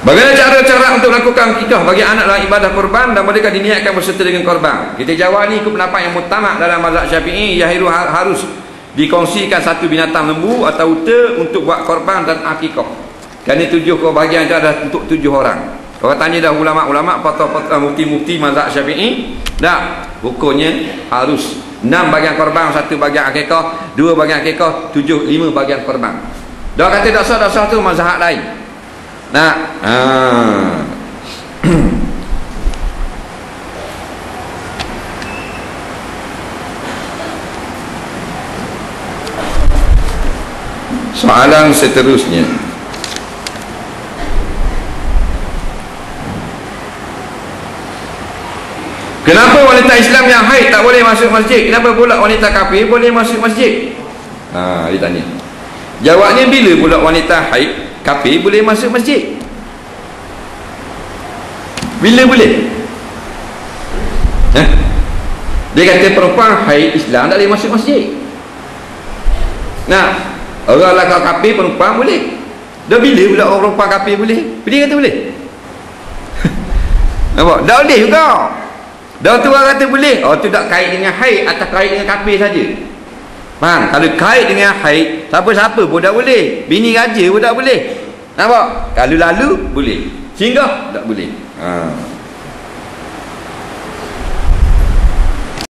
Bagaimana cara-cara untuk melakukan akikah bagi anak dalam ibadah korban dan bolehkah diniatkan berserta dengan korban? Kita jawab ni ikut pendapat yang mutamak dalam mazhab Syafi'i Yahiru harus dikongsikan satu binatang lembu atau unta untuk buat korban dan akikah. Kerana tujuh kebahagiaan itu adalah untuk tujuh orang. Orang tanya dah ulama-ulama patah-patah mufti-mufti mazhab Syafi'i, dah hukumnya harus enam bagian korban, satu bagian akikah, dua bagian akikah, tujuh, lima bagian korban. Dah kata tak sah tu mazhab lain. Nah, ah. Soalan seterusnya. Kenapa wanita Islam yang haid tak boleh masuk masjid? Kenapa pula wanita kafir boleh masuk masjid? Ha, dia tanya. Jawabnya bila pula wanita haid kafir boleh masuk masjid. Bila boleh? Eh? dia kata perempuan haid Islam tak boleh masuk masjid. Nah orang lelaki kafir perempuan boleh. Dah bila pula orang perempuan kafir boleh? Dia kata boleh. Nampak? Dah boleh juga. Dah tu orang kata boleh. Oh tu tak kait dengan haid atau kait dengan kafir saja Faham? Kalau kait dengan haid, siapa-siapa pun tak boleh. Bini raja pun tak boleh. Nampak? Kalau lalu, boleh. Singgah, tak boleh. Haa.